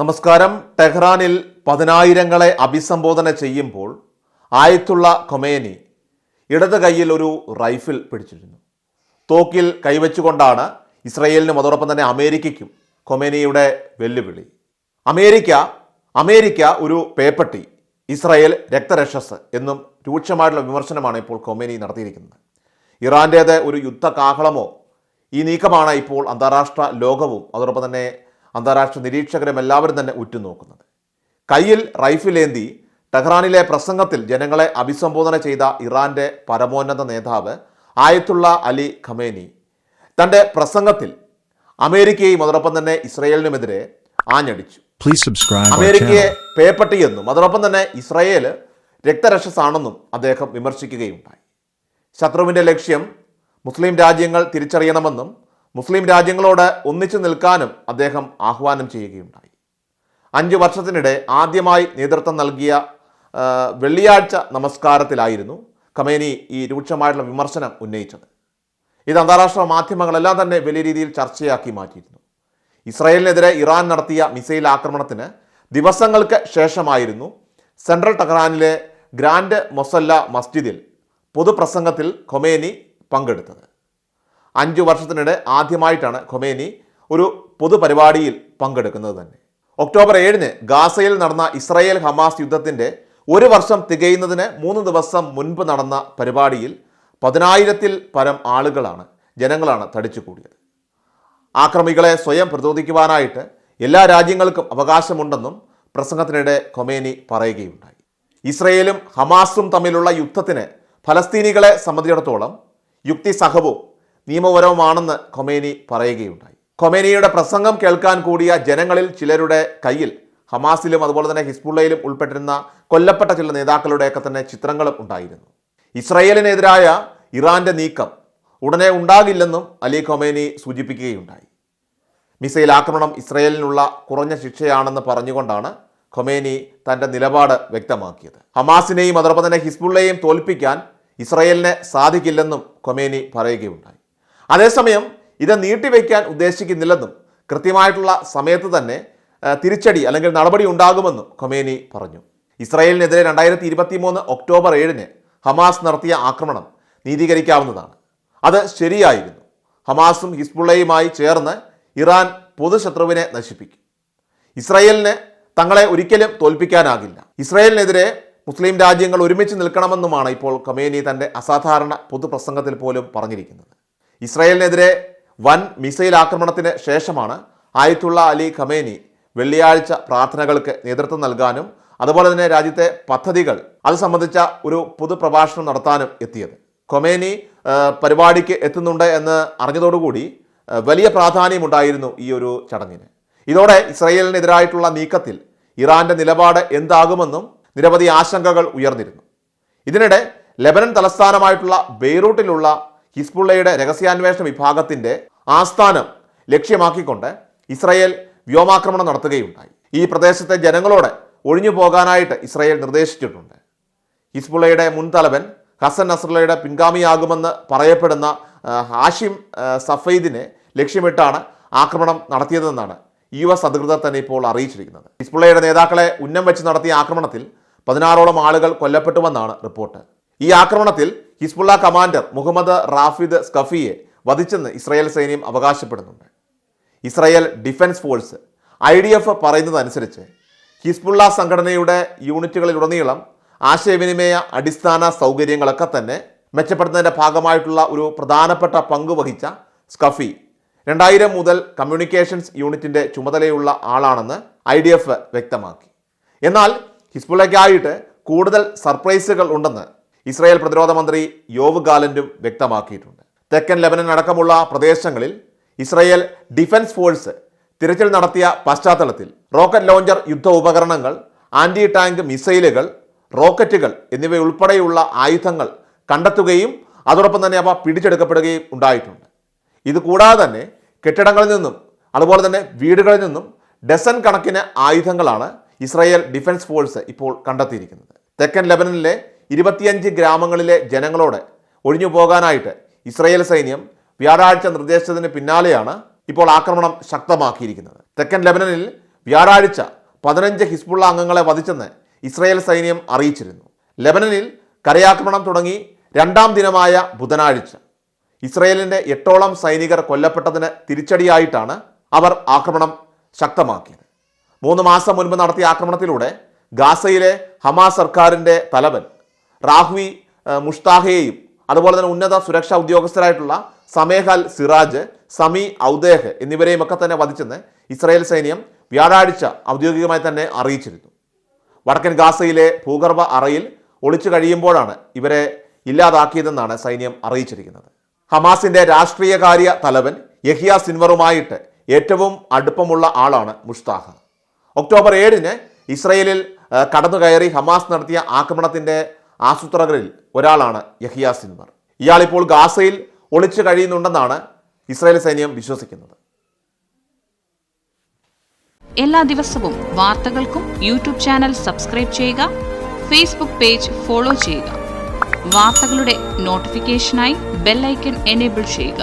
നമസ്കാരം. ടെഹ്റാനിൽ പതിനായിരങ്ങളെ അഭിസംബോധന ചെയ്യുമ്പോൾ ആയത്തുള്ള കൊമേനി ഇടത് കയ്യിൽ ഒരു റൈഫിൽ പിടിച്ചിരുന്നു. തോക്കിൽ കൈവച്ചുകൊണ്ടാണ് ഇസ്രയേലിനും അതോടൊപ്പം തന്നെ അമേരിക്കയ്ക്കും കൊമേനിയുടെ വെല്ലുവിളി. അമേരിക്ക അമേരിക്ക ഒരു പേപ്പട്ടി ഇസ്രയേൽ രക്തരക്ഷസ് എന്നും രൂക്ഷമായിട്ടുള്ള വിമർശനമാണ് ഇപ്പോൾ കൊമേനി നടത്തിയിരിക്കുന്നത്. ഇറാന്റേത് ഒരു യുദ്ധ കാഹളമോ ഈ നീക്കമാണ് ഇപ്പോൾ അന്താരാഷ്ട്ര ലോകവും അതോടൊപ്പം തന്നെ അന്താരാഷ്ട്ര നിരീക്ഷകരും എല്ലാവരും തന്നെ ഉറ്റുനോക്കുന്നത്. കയ്യിൽ റൈഫിലേന്തി ടെഹ്റാനിലെ പ്രസംഗത്തിൽ ജനങ്ങളെ അഭിസംബോധന ചെയ്ത ഇറാന്റെ പരമോന്നത നേതാവ് ആയത്തുള്ള അലി ഖമേനി തന്റെ പ്രസംഗത്തിൽ അമേരിക്കയും അതോടൊപ്പം തന്നെ ഇസ്രയേലിനുമെതിരെ ആഞ്ഞടിച്ചു. അമേരിക്കയെ പേപ്പട്ടിയെന്നും അതോടൊപ്പം തന്നെ ഇസ്രയേൽ രക്തരക്ഷസാണെന്നും അദ്ദേഹം വിമർശിക്കുകയുണ്ടായി. ശത്രുവിന്റെ ലക്ഷ്യം മുസ്ലിം രാജ്യങ്ങൾ തിരിച്ചറിയണമെന്നും മുസ്ലിം രാജ്യങ്ങളോട് ഒന്നിച്ചു നിൽക്കാനും അദ്ദേഹം ആഹ്വാനം ചെയ്യുകയുണ്ടായി. അഞ്ച് വർഷത്തിനിടെ ആദ്യമായി നേതൃത്വം നൽകിയ വെള്ളിയാഴ്ച നമസ്കാരത്തിലായിരുന്നു ഖമേനി ഈ രൂക്ഷമായിട്ടുള്ള വിമർശനം ഉന്നയിച്ചത്. ഇത് അന്താരാഷ്ട്ര മാധ്യമങ്ങളെല്ലാം തന്നെ വലിയ രീതിയിൽ ചർച്ചയാക്കി മാറ്റിയിരുന്നു. ഇസ്രായേലിനെതിരെ ഇറാൻ നടത്തിയ മിസൈൽ ആക്രമണത്തിന് ദിവസങ്ങൾക്ക് ശേഷമായിരുന്നു സെൻട്രൽ ടെഹ്റാനിലെ ഗ്രാൻഡ് മൊസല്ല മസ്ജിദിൽ പൊതുപ്രസംഗത്തിൽ ഖൊമേനി പങ്കെടുത്തത്. അഞ്ചു വർഷത്തിനിടെ ആദ്യമായിട്ടാണ് ഖൊമേനി ഒരു പൊതുപരിപാടിയിൽ പങ്കെടുക്കുന്നത് തന്നെ. ഒക്ടോബർ ഏഴിന് ഗാസയിൽ നടന്ന ഇസ്രായേൽ ഹമാസ് യുദ്ധത്തിന്റെ ഒരു വർഷം തികയുന്നതിന് മൂന്ന് ദിവസം മുൻപ് നടന്ന പരിപാടിയിൽ പതിനായിരത്തിൽ പരം ആളുകളാണ് ജനങ്ങളാണ് തടിച്ചു കൂടിയത് ആക്രമികളെ സ്വയം പ്രതിരോധിക്കുവാനായിട്ട് എല്ലാ രാജ്യങ്ങൾക്കും അവകാശമുണ്ടെന്നും പ്രസംഗത്തിനിടെ ഖൊമേനി പറയുകയുണ്ടായി. ഇസ്രയേലും ഹമാസും തമ്മിലുള്ള യുദ്ധത്തിന് ഫലസ്തീനികളെ സംബന്ധിച്ചിടത്തോളം യുക്തിസഹവും നിയമപരവുമാണെന്ന് ഖൊമേനി പറയുകയുണ്ടായി. ഖൊമേനിയുടെ പ്രസംഗം കേൾക്കാൻ കൂടിയ ജനങ്ങളിൽ ചിലരുടെ കയ്യിൽ ഹമാസിലും അതുപോലെ തന്നെ ഹിസ്ബുള്ളയിലും ഉൾപ്പെട്ടിരുന്ന കൊല്ലപ്പെട്ട ചില നേതാക്കളുടെയൊക്കെ തന്നെ ചിത്രങ്ങളും ഉണ്ടായിരുന്നു. ഇസ്രയേലിനെതിരായ ഇറാന്റെ നീക്കം ഉടനെ ഉണ്ടാകില്ലെന്നും അലി ഖൊമേനി സൂചിപ്പിക്കുകയുണ്ടായി. മിസൈൽ ആക്രമണം ഇസ്രയേലിനുള്ള കുറഞ്ഞ ശിക്ഷയാണെന്ന് പറഞ്ഞുകൊണ്ടാണ് ഖൊമേനി തന്റെ നിലപാട് വ്യക്തമാക്കിയത്. ഹമാസിനെയും അതോടൊപ്പം തന്നെ ഹിസ്ബുള്ളയെയും തോൽപ്പിക്കാൻ ഇസ്രയേലിനെ സാധിക്കില്ലെന്നും ഖൊമേനി പറയുകയുണ്ടായി. അതേസമയം ഇത് നീട്ടിവെക്കാൻ ഉദ്ദേശിക്കുന്നില്ലെന്നും കൃത്യമായിട്ടുള്ള സമയത്ത് തന്നെ തിരിച്ചടി അല്ലെങ്കിൽ നടപടി ഉണ്ടാകുമെന്നും ഖൊമേനി പറഞ്ഞു. ഇസ്രായേലിനെതിരെ രണ്ടായിരത്തി ഇരുപത്തി മൂന്ന് ഒക്ടോബർ ഏഴിന് ഹമാസ് നടത്തിയ ആക്രമണം നീതീകരിക്കാവുന്നതാണ്. അത് ശരിയായിരുന്നു. ഹമാസും ഹിസ്ബുള്ളയുമായി ചേർന്ന് ഇറാൻ പൊതുശത്രുവിനെ നശിപ്പിക്കും. ഇസ്രായേലിന് തങ്ങളെ ഒരിക്കലും തോൽപ്പിക്കാനാകില്ല. ഇസ്രായേലിനെതിരെ മുസ്ലിം രാജ്യങ്ങൾ ഒരുമിച്ച് നിൽക്കണമെന്നുമാണ് ഇപ്പോൾ ഖമേനി തന്റെ അസാധാരണ പൊതുപ്രസംഗത്തിൽ പോലും പറഞ്ഞിരിക്കുന്നത്. ഇസ്രായേലിനെതിരെ വൻ മിസൈൽ ആക്രമണത്തിന് ശേഷമാണ് ആയത്തുള്ള അലി ഖമേനി വെള്ളിയാഴ്ച പ്രാർത്ഥനകൾക്ക് നേതൃത്വം നൽകാനും അതുപോലെ തന്നെ രാജ്യത്തെ പദ്ധതികൾ അത് സംബന്ധിച്ച ഒരു പൊതുപ്രഭാഷണം നടത്താനും എത്തിയത്. ഖൊമേനി പരിപാടിക്ക് എത്തുന്നുണ്ട് എന്ന് അറിഞ്ഞതോടുകൂടി വലിയ പ്രാധാന്യമുണ്ടായിരുന്നു ഈ ഒരു ചടങ്ങിന്. ഇതോടെ ഇസ്രയേലിനെതിരായിട്ടുള്ള നീക്കത്തിൽ ഇറാന്റെ നിലപാട് എന്താകുമെന്നും നിരവധി ആശങ്കകൾ ഉയർന്നിരുന്നു. ഇതിനിടെ ലെബനൻ തലസ്ഥാനമായിട്ടുള്ള ബെയ്റൂട്ടിലുള്ള ഹിസ്ബുള്ളയുടെ രഹസ്യാന്വേഷണ വിഭാഗത്തിന്റെ ആസ്ഥാനം ലക്ഷ്യമാക്കിക്കൊണ്ട് ഇസ്രയേൽ വ്യോമാക്രമണം നടത്തുകയുണ്ടായി. ഈ പ്രദേശത്തെ ജനങ്ങളോട് ഒഴിഞ്ഞു പോകാനായിട്ട് ഇസ്രയേൽ നിർദ്ദേശിച്ചിട്ടുണ്ട്. ഹിസ്ബുള്ളയുടെ മുൻ തലവൻ ഹസൻ നസ്രല്ലയുടെ പിൻഗാമിയാകുമെന്ന് പറയപ്പെടുന്ന ഹാഷിം സഫീദിനെ ലക്ഷ്യമിട്ടാണ് ആക്രമണം നടത്തിയതെന്നാണ് യു എസ് അധികൃതർ തന്നെ ഇപ്പോൾ അറിയിച്ചിരിക്കുന്നത്. ഹിസ്ബുള്ളയുടെ നേതാക്കളെ ഉന്നം വെച്ച് നടത്തിയ ആക്രമണത്തിൽ പതിനാറോളം ആളുകൾ കൊല്ലപ്പെട്ടുവെന്നാണ് റിപ്പോർട്ട്. ഈ ആക്രമണത്തിൽ ഹിസ്ബുള്ള കമാൻഡർ മുഹമ്മദ് റാഫിദ് സ്കഫിയെ വധിച്ചെന്ന് ഇസ്രായേൽ സൈന്യം അവകാശപ്പെടുന്നുണ്ട്. Israel defence force I D F പറയുന്നതനുസരിച്ച് ഹിസ്ബുള്ള സംഘടനയുടെ യൂണിറ്റുകളിലുടനീളം ആശയവിനിമയ അടിസ്ഥാന സൗകര്യങ്ങളൊക്കെ തന്നെ മെച്ചപ്പെടുത്തുന്നതിന്റെ ഭാഗമായിട്ടുള്ള ഒരു പ്രധാനപ്പെട്ട പങ്ക് വഹിച്ച സ്കഫി രണ്ടായിരം മുതൽ കമ്മ്യൂണിക്കേഷൻസ് യൂണിറ്റിന്റെ ചുമതലയുള്ള ആളാണെന്ന് ഐ ഡി എഫ് വ്യക്തമാക്കി. എന്നാൽ ഹിസ്ബുള്ളയ്ക്കായിട്ട് കൂടുതൽ സർപ്രൈസുകൾ ഉണ്ടെന്ന് ഇസ്രായേൽ പ്രതിരോധ മന്ത്രി യോവ് ഗാലൻഡും വ്യക്തമാക്കിയിട്ടുണ്ട്. തെക്കൻ ലെബനൻ അടക്കമുള്ള പ്രദേശങ്ങളിൽ ഇസ്രായേൽ ഡിഫൻസ് ഫോഴ്സ് തിരച്ചിൽ നടത്തിയ പശ്ചാത്തലത്തിൽ റോക്കറ്റ് ലോഞ്ചർ യുദ്ധ ഉപകരണങ്ങൾ ആന്റി ടാങ്ക് മിസൈലുകൾ റോക്കറ്റുകൾ എന്നിവയുൾപ്പെടെയുള്ള ആയുധങ്ങൾ കണ്ടെത്തുകയും അതോടൊപ്പം തന്നെ അവ പിടിച്ചെടുക്കപ്പെടുകയും ഉണ്ടായിട്ടുണ്ട്. ഇത് കൂടാതെ തന്നെ കെട്ടിടങ്ങളിൽ നിന്നും അതുപോലെ തന്നെ വീടുകളിൽ നിന്നും ഡസൻ കണക്കിന് ആയുധങ്ങളാണ് ഇസ്രായേൽ ഡിഫൻസ് ഫോഴ്സ് ഇപ്പോൾ കണ്ടെത്തിയിരിക്കുന്നത്. തെക്കൻ ലെബനനിലെ ഇരുപത്തിയഞ്ച് ഗ്രാമങ്ങളിലെ ജനങ്ങളോട് ഒഴിഞ്ഞു പോകാനായിട്ട് ഇസ്രയേൽ സൈന്യം വ്യാഴാഴ്ച നിർദ്ദേശിച്ചതിന് പിന്നാലെയാണ് ഇപ്പോൾ ആക്രമണം ശക്തമാക്കിയിരിക്കുന്നത്. തെക്കൻ ലെബനനിൽ വ്യാഴാഴ്ച പതിനഞ്ച് ഹിസ്ബുള്ള അംഗങ്ങളെ വധിച്ചെന്ന് ഇസ്രയേൽ സൈന്യം അറിയിച്ചിരുന്നു. ലെബനനിൽ കരയാക്രമണം തുടങ്ങി രണ്ടാം ദിനമായ ബുധനാഴ്ച ഇസ്രയേലിന്റെ എട്ടോളം സൈനികർ കൊല്ലപ്പെട്ടതിന് തിരിച്ചടിയായിട്ടാണ് അവർ ആക്രമണം ശക്തമാക്കിയത്. മൂന്ന് മാസം മുൻപ് നടത്തിയ ആക്രമണത്തിലൂടെ ഗാസയിലെ ഹമാ സർക്കാരിന്റെ തലവൻ റാഹ്വി മുഷ്താഹയെയും അതുപോലെ തന്നെ ഉന്നത സുരക്ഷാ ഉദ്യോഗസ്ഥരായിട്ടുള്ള സമേഹൽ സിറാജ് സമി ഔദേഹ് എന്നിവരെയും ഒക്കെ തന്നെ വധിച്ചെന്ന് ഇസ്രായേൽ സൈന്യം വ്യാഴാഴ്ച ഔദ്യോഗികമായി തന്നെ അറിയിച്ചിരുന്നു. വടക്കൻ ഗാസയിലെ ഭൂഗർഭ അറയിൽ ഒളിച്ചു കഴിയുമ്പോഴാണ് ഇവരെ ഇല്ലാതാക്കിയതെന്നാണ് സൈന്യം അറിയിച്ചിരിക്കുന്നത്. ഹമാസിന്റെ രാഷ്ട്രീയകാര്യ തലവൻ യഹിയ സിൻവറുമായിട്ട് ഏറ്റവും അടുപ്പമുള്ള ആളാണ് മുഷ്താഹ. ഒക്ടോബർ ഏഴിന് ഇസ്രയേലിൽ കടന്നു കയറി ഹമാസ് നടത്തിയ ആക്രമണത്തിന്റെ ആസൂത്രകരിൽ ഒരാളാണ് യഹിയ സിൻവർ. ഇയാൾ ഇപ്പോൾ ഗാസയിൽ ഒളിച്ചു കഴിയുന്നുണ്ടെന്നാണ് ഇസ്രായേൽ സൈന്യം വിശ്വസിക്കുന്നത്. എല്ലാ ദിവസവും വാർത്തകൾക്കും യൂട്യൂബ് ചാനൽ സബ്സ്ക്രൈബ് ചെയ്യുക ഫേസ്ബുക്ക് പേജ് ഫോളോ ചെയ്യുക. വാർത്തകളുടെ നോട്ടിഫിക്കേഷനായി ബെല്ലൈക്കൺ എനേബിൾ ചെയ്യുക.